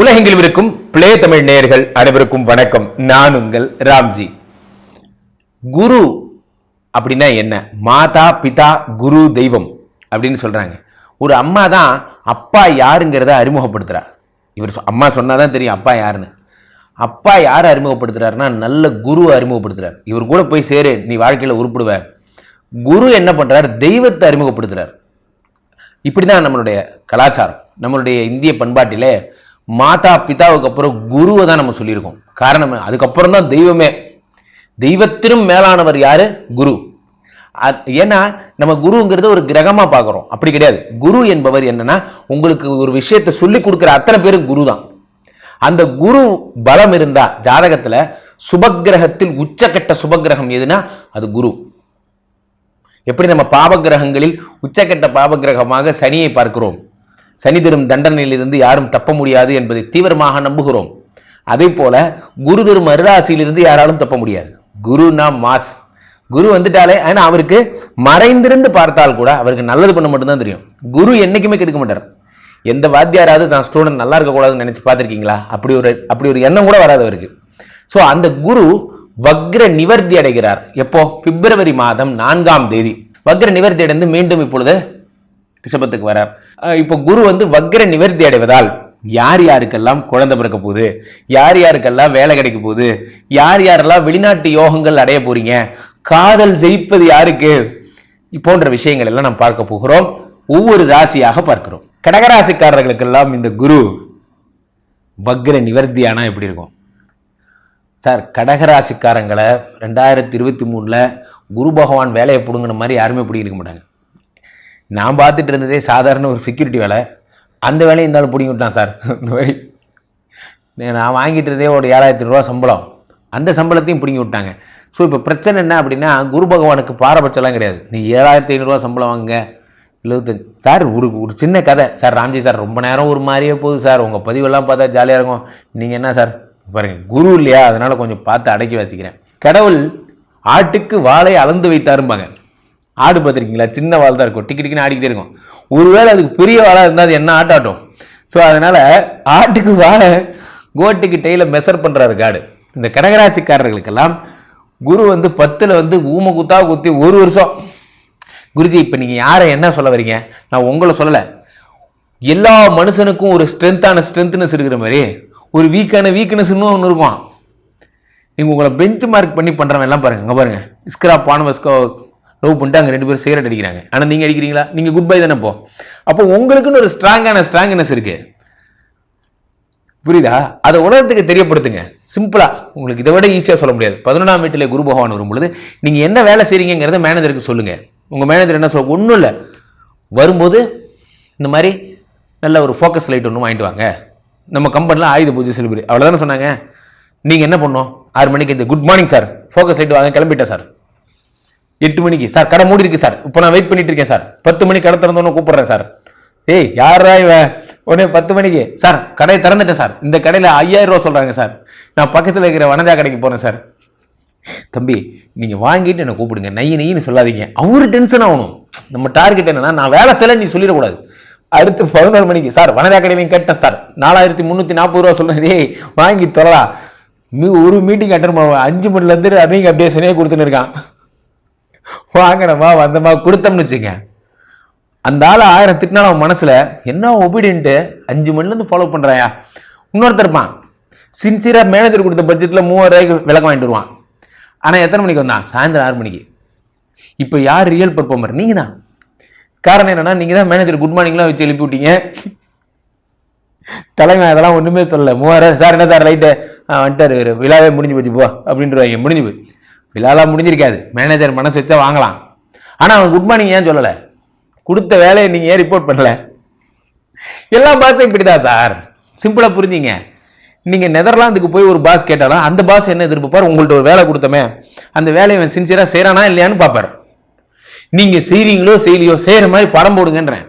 உலகெங்கில் இருக்கும் பிளே தமிழ் நேயர்கள் அனைவருக்கும் வணக்கம். நான் உங்கள் ராம்ஜி. குரு அப்படின்னா என்ன? மாதா பிதா குரு தெய்வம் அப்படின்னு சொல்றாங்க. ஒரு அம்மா தான் அப்பா யாருங்கிறத அறிமுகப்படுத்துறா. இவர் அம்மா சொன்னாதான் தெரியும் அப்பா யாருன்னு. அப்பா யார் அறிமுகப்படுத்துறாருன்னா நல்ல குரு அறிமுகப்படுத்துறார். இவர் கூட போய் சேரு நீ வாழ்க்கையில் உருப்பிடுவ. குரு என்ன பண்றார்? தெய்வத்தை அறிமுகப்படுத்துறார். இப்படிதான் நம்மளுடைய கலாச்சாரம். நம்மளுடைய இந்திய பண்பாட்டிலே மாதா பிதாவுக்கு அப்புறம் குருவை தான் நம்ம சொல்லியிருக்கோம். காரணம் அதுக்கப்புறம் தான் தெய்வமே. தெய்வத்திலும் மேலானவர் யாரு? குரு. அ- ஏன்னா நம்ம குருங்கிறது ஒரு கிரகமா பார்க்குறோம். அப்படி கிடையாது. குரு என்பவர் என்னன்னா உங்களுக்கு ஒரு விஷயத்தை சொல்லி கொடுக்குற அத்தனை பேரும் குரு தான். அந்த குரு பலம் இருந்தா ஜாதகத்தில் சுபக்கிரகத்தில் உச்சக்கட்ட சுபக்கிரகம் எதுனா அது குரு. எப்படி நம்ம பாபகிரகங்களில் உச்சக்கட்ட பாபகிரகமாக சனியை பார்க்கிறோம்? சனி தரும் தண்டனையிலிருந்து யாரும் தப்ப முடியாது என்பதை தீவிரமாக நம்புகிறோம். அதே போல குரு தரும் அருளாசியிலிருந்து யாராலும் தப்ப முடியாது. குருனா மாஸ். குரு வந்துட்டாலே ஆனால் அவருக்கு மறைந்திருந்து பார்த்தால் கூட அவருக்கு நல்லது பண்ண மட்டும்தான் தெரியும். குரு என்னைக்குமே கெடுக்க மாட்டார். எந்த வாத்தியாராவது தான் ஸ்டூடெண்ட் நல்லா இருக்கக்கூடாதுன்னு நினச்சி பார்த்துருக்கீங்களா? அப்படி ஒரு அப்படி ஒரு எண்ணம் கூட வராது அவருக்கு. ஸோ அந்த குரு வக்ர நிவர்த்தி அடைகிறார். எப்போ? பிப்ரவரி மாதம் நான்காம் தேதி. வக்ர நிவர்த்தி அடைந்து மீண்டும் இப்பொழுது ரிஷபத்துக்கு வரார். இப்போ குரு வந்து வக்ர நிவர்த்தி அடைவதால் யார் யாருக்கெல்லாம் குழந்தை பிறக்க போகுது? யார் யாருக்கெல்லாம் வேலை கிடைக்க போகுது? யார் யாரெல்லாம் வெளிநாட்டு யோகங்கள் அடைய போறீங்க? காதல் ஜெயிப்பது யாருக்கு? போன்ற விஷயங்கள் எல்லாம் நாம் பார்க்க போகிறோம். ஒவ்வொரு ராசியாக பார்க்கிறோம். கடகராசிக்காரர்களுக்கெல்லாம் இந்த குரு வக்ர நிவர்த்தியானா எப்படி இருக்கும்? சார் கடகராசிக்காரங்களை ரெண்டாயிரத்தி இருபத்தி மூணில் குரு பகவான் வேலையை பிடுங்கின மாதிரி யாருமே பிடிக்க மாட்டாங்க. நான் பார்த்துட்டு இருந்ததே சாதாரண ஒரு செக்யூரிட்டி வேலை. அந்த வேலையை இருந்தாலும் பிடிங்கி விட்டான் சார். இந்த மாதிரி நான் வாங்கிட்டு இருந்தே ஒரு ஏழாயிரத்தி ரூபா சம்பளம். அந்த சம்பளத்தையும் பிடிங்கி விட்டாங்க ஸோ இப்போ பிரச்சனை என்ன அப்படின்னா குரு பகவானுக்கு பாரபட்சம்லாம் கிடையாது. நீ ஏழாயிரத்தி ஐநூறுரூவா சம்பளம் வாங்குங்க. எழுபத்தஞ்சு சார் ஒரு ஒரு சின்ன கதை. சார் ராம்ஜி சார் ரொம்ப நேரம் ஒரு மாதிரியே போகுது சார். உங்கள் பதிவெல்லாம் பார்த்தா ஜாலியாக இருக்கும். நீங்கள் என்ன சார்? பாருங்கள் குரு இல்லையா? அதனால் கொஞ்சம் பார்த்து அடக்கி வாசிக்கிறேன். கடவுள் ஆட்டுக்கு வாழை அளந்து வைத்தாரும்பாங்க. ஆடு பார்த்துருக்கீங்களா? சின்ன வால் தான் இருக்கும். டிக்கி டிக்கின்னு ஆடிக்கிட்டே இருக்கும். ஒருவேளை அதுக்கு பெரிய வாளாக இருந்தால் அது என்ன ஆட்டாட்டும் ஸோ அதனால் ஆட்டுக்கு வாழை கோட்டுக்கு டெய்ல மெஷர் பண்ணுறாரு காடு. இந்த கடகராசிக்காரர்களுக்கெல்லாம் குரு வந்து பத்தில் வந்து ஊம குத்தா குத்தி ஒரு வருஷம். குருஜி இப்போ நீங்கள் யாரை என்ன சொல்ல வரீங்க? நான் உங்களை சொல்லலை. எல்லா மனுஷனுக்கும் ஒரு ஸ்ட்ரென்த்தான ஸ்ட்ரென்த்னஸ் இருக்கிற மாதிரி ஒரு வீக்கான வீக்னஸ்ன்னு ஒன்று இருக்கும். நீங்கள் உங்களை பெஞ்ச் மார்க் பண்ணி பண்ணுறவன் எல்லாம் பாருங்க. அங்கே பாருங்கள் இஸ்கிரா பானவஸ்கோ லவ் பண்ணிட்டு அங்கே ரெண்டு பேரும் சிகரெட் அடிக்கிறாங்க. ஆனால் நீங்கள் அடிக்கிறீங்களா? நீங்கள் குட் பை தானே போ. அப்போ உங்களுக்குன்னு ஒரு ஸ்ட்ராங்கான ஸ்ட்ராங்னஸ் இருக்குது புரியுதா? அதை உலகத்துக்கு தெரியப்படுத்துங்க. சிம்பிளா உங்களுக்கு இதை விட ஈஸியாக சொல்ல முடியாது. பதினொன்றாம் வீட்டில் குரு பகவான் வரும்பொழுது நீங்கள் என்ன வேலை செய்கிறீங்கிறத மேனேஜருக்கு சொல்லுங்கள் உங்கள் மேனேஜர் என்ன சொல்ல ஒன்றும் இல்லை. வரும்போது இந்த மாதிரி நல்ல ஒரு ஃபோக்கஸ் லைட் ஒன்று வாங்கிட்டு வாங்க. நம்ம கம்பெனியில் ஆயுத பூஜை செலிபிரி அவ்வளோதானே சொன்னாங்க? நீங்கள் என்ன பண்ணோம் ஆறு மணிக்கு இந்த good morning sir focus light வாங்க கிளம்பிட்டேன் சார் எட்டு மணிக்கு. சார் கடை மூடி இருக்கு சார். இப்போ நான் வெயிட் பண்ணிட்டு இருக்கேன் சார். பத்து மணி கடை திறந்தோன்னு கூப்பிடுறேன் சார். ஏய் யாரா இவ? உடனே பத்து மணிக்கு. சார் கடையை திறந்துட்டேன் சார். இந்த கடையில் ஐயாயிரம் ரூபா சொல்கிறாங்க சார். நான் பக்கத்தில் இருக்கிற வனஜா கடைக்கு போகிறேன் சார். தம்பி நீங்கள் வாங்கிட்டு என்னை கூப்பிடுங்க. நெய் நெய்ன்னு சொல்லாதீங்க. அவரு டென்ஷன் ஆகணும். நம்ம டார்கெட் என்னன்னா நான் வேலை செய்யல நீ சொல்லிடக்கூடாது. அடுத்து பதினோரு மணிக்கு. சார் வனஜா கடையிலையும் கேட்டேன் சார். நாலாயிரத்தி முந்நூற்றி நாற்பது ரூபா சொல்கிறேன் ஏய் வாங்கி தொலைடா. மீ ஒரு மீட்டிங் அட்டன் பண்ணுவேன் அஞ்சு மணிலேருந்து ரன்னிங் அப்படியே சனியாக கொடுத்துன்னு இருக்கான். வாங்கினமா வந்தமா கொடுத்தோம்னு வச்சுங்க அந்த ஆள் ஆயிரம் திட்டினாலும் அவன் மனசில் என்ன ஒபீடியன்ட்டு அஞ்சு மணிலேருந்து ஃபாலோ பண்ணுறாயா இன்னொருத்தருப்பான் சின்சியராக மேனேஜர் கொடுத்த பட்ஜெட்டில் மூவாயிரம் விளக்கம் வாங்கிட்டு வருவான். ஆனால் எத்தனை மணிக்கு வந்தான்? சாயந்தரம் ஆறு மணிக்கு. இப்போ யார் ரியல் பர்ஃபார்மர் நீங்கள் தான் காரணம் என்னென்னா நீங்கள் தான் மேனேஜர் குட் மார்னிங்லாம் வச்சு எழுப்பி விட்டீங்க. தலைமை அதெல்லாம் ஒன்றுமே சொல்லலை. மூவாயிரம் சார் என்ன சார் ரைட்டு வந்துட்டாரு விழாவே முடிஞ்சு போச்சு போ அப்படின்ட்டு முடிஞ்சு போய் விழாலாம் முடிஞ்சிருக்காது. மேனேஜர் மனசு வச்சா வாங்கலாம். ஆனால் அவன் குட் மார்னிங் ஏன் சொல்லலை? கொடுத்த வேலையை நீங்கள் ஏன் ரிப்போர்ட் பண்ணல? எல்லா பாஸும் இப்படிதான் சார். சிம்பிளாக புரிஞ்சிங்க. நீங்கள் நெதர்லாந்துக்கு போய் ஒரு பாஸ் கேட்டாலும் அந்த பாஸ் என்ன எதிர்பார்ப்பார் உங்கள்கிட்ட ஒரு வேலை கொடுத்தமே. அந்த வேலையை அவன் சின்சியராக செய்கிறானா இல்லையான்னு பார்ப்பார். நீங்கள் செய்கிறீங்களோ செய்யலையோ செய்கிற மாதிரி படம் போடுங்கன்றேன்.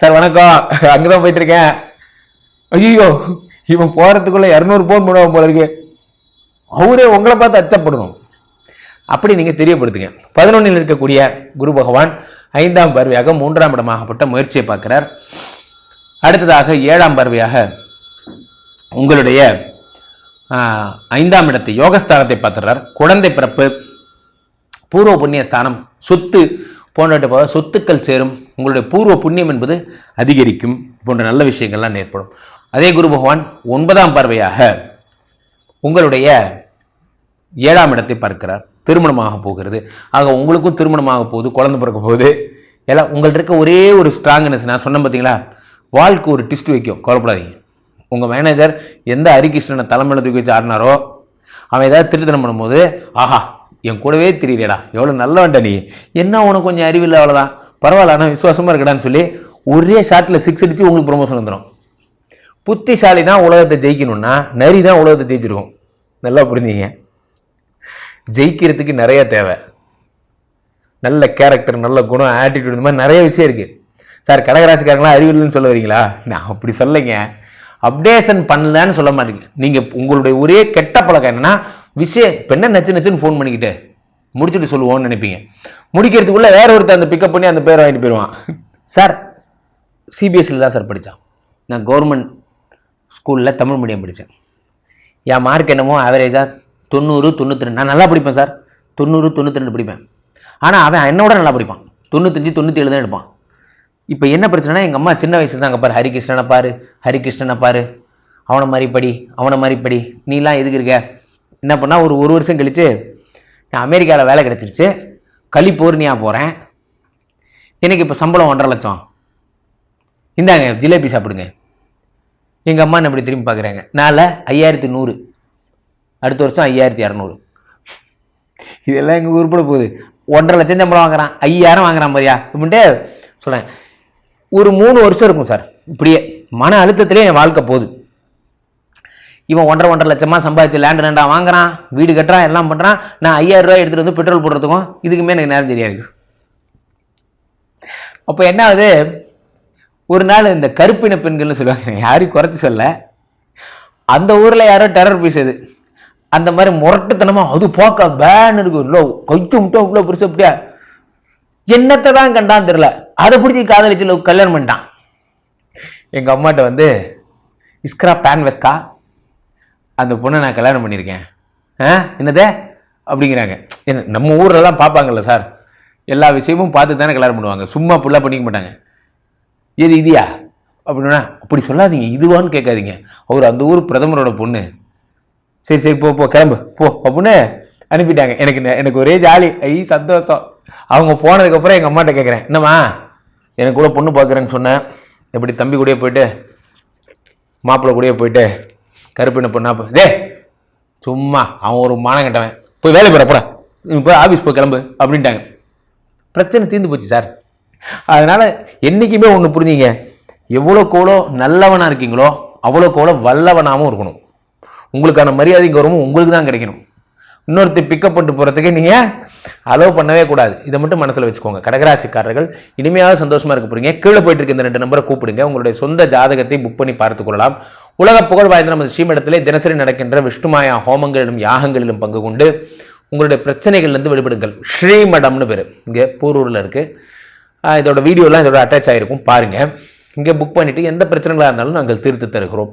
சார் வணக்கம். அங்கே தான் போயிட்டுருக்கேன். ஐயோ இவன் போகிறதுக்குள்ளே இரநூறு ஃபோன் பண்ணுவான் போல இருக்கு. அவரே உங்களை பார்த்து அச்சப்படணும். அப்படி நீங்கள் தெரியப்படுத்துங்க. பதினொன்னில் இருக்கக்கூடிய குரு பகவான் ஐந்தாம் பார்வையாக மூன்றாம் இடமாகப்பட்ட முயற்சியை பார்க்கிறார். அடுத்ததாக ஏழாம் பார்வையாக உங்களுடைய ஐந்தாம் இடத்தை யோகஸ்தானத்தை பார்த்துறார் குழந்தை பிறப்பு பூர்வ புண்ணிய ஸ்தானம் சொத்து போன்றவற்றை போல சொத்துக்கள் சேரும். உங்களுடைய பூர்வ புண்ணியம் என்பது அதிகரிக்கும் போன்ற நல்ல விஷயங்கள்லாம் ஏற்படும். அதே குரு பகவான் ஒன்பதாம் பார்வையாக உங்களுடைய ஏழாம் இடத்தை பார்க்கிறார். திருமணமாக போகிறது. ஆக உங்களுக்கும் திருமணமாக போகுது குழந்தை பிறக்க போகுது. எல்லாம் உங்கள்கிட்ட இருக்க ஒரே ஒரு ஸ்ட்ராங்னஸ் நான் சொன்னேன் பார்த்தீங்களா வாழ்க்கை ஒரு டிஸ்ட் வைக்கும் கவலைப்படாதீங்க. உங்கள் மேனேஜர் எந்த ஹரிகிருஷ்ணனை தலைமையில் தூக்கி வச்சு ஆடினாரோ அவன் ஏதாவது திருத்தனம் பண்ணும்போது ஆஹா என் கூடவே தெரியலடா எவ்வளோ நல்லவன்டா நீ. என்ன உனக்கு கொஞ்சம் அறிவில்லை அவ்வளோதான் பரவாயில்ல ஆனால் விசுவாசமாக இருக்கடான்னு சொல்லி ஒரே ஷாட்டில் சிக்ஸ் அடித்து உங்களுக்கு ப்ரொமோஷன் வந்துடும் புத்திசாலி தான் உலகத்தை ஜெயிக்கணும்னா நரி தான் உலகத்தை ஜெயிச்சிருக்கும். நல்லா புரிஞ்சுங்க ஜெயிக்கிறதுக்கு நிறைய தேவை. நல்ல கேரக்டர் நல்ல குணம் ஆட்டிடியூட் இந்த மாதிரி நிறைய விஷயம் இருக்குது சார் கடகராசிக்காரங்களாம் அறிவு இல்லைன்னு சொல்ல வரீங்களா நான் அப்படி சொல்லுங்க அப்டேஷன் பண்ணலன்னு சொல்ல மாட்டீங்க. நீங்கள் உங்களுடைய ஒரே கெட்ட பழக்கம் என்னன்னா விஷயம் இப்போ என்ன நச்சு நச்சுன்னு ஃபோன் பண்ணிக்கிட்டு முடிச்சுட்டு சொல்லுவோம்னு நினைப்பீங்க. முடிக்கிறதுக்குள்ளே வேற ஒருத்தர் அந்த பிக்கப் பண்ணி அந்த பேர் வாங்கிட்டு போயிடுவான். சார் சிபிஎஸ்சியில் தான் சார் படித்தான் நான் கவர்மெண்ட் ஸ்கூலில் தமிழ் மீடியம் படித்தேன் என் மார்க் என்னமோ ஆவரேஜாக தொண்ணூறு தொண்ணூற்றி ரெண்டு. நான் நல்லா படிப்பேன் சார். தொண்ணூறு தொண்ணூற்றி ரெண்டு படிப்பேன். ஆனால் அவன் என்னோட நல்லா படிப்பான். தொண்ணூத்தஞ்சு தொண்ணூற்றி ஏழு தான் எடுப்பான். இப்போ என்ன பிரச்சனைனா எங்கள் அம்மா சின்ன வயசுல தான் அங்கே பாரு. ஹரிகிருஷ்ணனை பாரு ஹரிகிருஷ்ணனை பாரு. அவனை மாதிரி படி அவனை மாதிரி படி. நீலாம் எதுக்கு இருக்க? என்ன பண்ணால் ஒரு ஒரு வருஷம் கழித்து நான் அமெரிக்காவில் வேலை கிடச்சிருச்சு. கலிபோர்னியா போகிறேன் எனக்கு இப்போ சம்பளம் ஒன்றரை லட்சம். இந்தாங்க ஜிலேபி சாப்பிடுங்க. எங்கள் அம்மா என்ன இப்படி திரும்பி பார்க்குறாங்க நாளில் ஐயாயிரத்தி நூறு. அடுத்த வருஷம் ஐயாயிரத்தி இரநூறு இதெல்லாம் எங்கள் உருப்பட போகுது. ஒன்றரை லட்சம் சம்பளம் வாங்குறான். ஐயாயிரம் வாங்குறான் மாதிரியா அப்படின்ட்டு சொல்கிறேன் ஒரு மூணு வருஷம் இருக்கும் சார். இப்படியே மன அழுத்தத்திலே என் வாழ்க்கை போகுது. இவன் ஒன்றரை ஒன்றரை லட்சமா சம்பாதிச்சு லேண்ட் லேண்டா வாங்குறான். வீடு கட்டுறான் எல்லாம் பண்ணுறான் நான் ஐயாயிரம் ரூபாய் எடுத்துகிட்டு வந்து பெட்ரோல் போடுறதுக்கும் இதுக்குமே எனக்கு நேரம் தெரியாது. அப்போ என்ன ஆகுது? ஒரு நாள் இந்த கருப்பின பெண்கள்னு சொல்லுவாங்க. யாரையும் குறைச்சி சொல்ல. அந்த ஊரில் யாரோ டெரர் பீஸ் அது. அந்த மாதிரி முரட்டுத்தனமாக அது போக்க பேன் இருக்கு. இவ்வளோ கைத்து விட்டோம் இவ்வளோ பெருசு அப்படியா என்னத்தை தான் கண்டான்னு தெரில அதை பிடிச்சி காதலிச்சு கல்யாணம் பண்ணிட்டான். எங்கள் அம்மாட்ட வந்து இஸ்க்ரா பேன் வெஸ்கா? அந்த பொண்ணை நான் கல்யாணம் பண்ணியிருக்கேன். ஆ? என்னதே? அப்படிங்கிறாங்க. என்ன நம்ம ஊர்லலாம் பார்ப்பாங்கல்ல சார். எல்லா விஷயமும் பார்த்து தானே கல்யாணம் பண்ணுவாங்க. சும்மா புல்லாக பண்ணிக்க மாட்டாங்க. எது இதியா? அப்படின்னா அப்படி சொல்லாதீங்க. இதுவான்னு கேட்காதீங்க. அவர் அந்த ஊர் பிரதமரோட பொண்ணு. சரி சரி போ போ கிளம்பு. போ அப்படின்னு அனுப்பிட்டாங்க. எனக்கு எனக்கு ஒரே ஜாலி. ஐ சந்தோஷம். அவங்க போனதுக்கப்புறம் எங்கள் அம்மாட்ட கேட்குறேன் என்னம்மா எனக்கு கூட பொண்ணு பார்க்குறேன்னு சொன்னேன் எப்படி தம்பி கூடயே போயிட்டு மாப்பிள்ளை கூடயே போயிட்டு கருப்பின பொண்ணா போ டே சும்மா. அவன் ஒரு மானம் கட்டவன். போய் வேலை போகிற போட. நீ போய் ஆஃபீஸ் போய் கிளம்பு. அப்படின்ட்டாங்க. பிரச்சனை தீர்ந்து போச்சு சார். அதனால் என்னைக்குமே ஒன்று புரிஞ்சுங்க. எவ்வளோ கூட நல்லவனாக இருக்கீங்களோ அவ்வளோ கூட வல்லவனாகவும் இருக்கணும். உங்களுக்கான மரியாதை கௌரவம் உங்களுக்கு தான் கிடைக்கணும். இன்னொருத்தர் பிக்கப் பண்ணிட்டு போகிறதுக்கு நீங்கள் அலோவ் பண்ணவே கூடாது. இதை மட்டும் மனசில் வச்சுக்கோங்க. கடகராசிக்காரர்கள் இனிமையாக சந்தோஷமாக இருக்க போகிறீங்க கீழே போயிட்டு இருக்க இந்த ரெண்டு நம்பரை கூப்பிடுங்க. உங்களுடைய சொந்த ஜாதகத்தை புக் பண்ணி பார்த்து கொள்ளலாம். உலக புகழ் வாய்ந்த நமது ஸ்ரீமடத்திலே தினசரி நடக்கின்ற விஷ்ணுமாயா ஹோமங்களிலும் யாகங்களிலும் பங்கு கொண்டு உங்களுடைய பிரச்சனைகள்லேருந்து விடுபடுங்கள். ஸ்ரீமடம்னு பேர். இங்கே போரூரில் இருக்குது இதோட வீடியோலாம் இதோட அட்டாச் ஆகிருக்கும் பாருங்கள் இங்கே புக் பண்ணிவிட்டு எந்த பிரச்சனைகளாக இருந்தாலும் நாங்கள் தீர்த்து தருகிறோம்.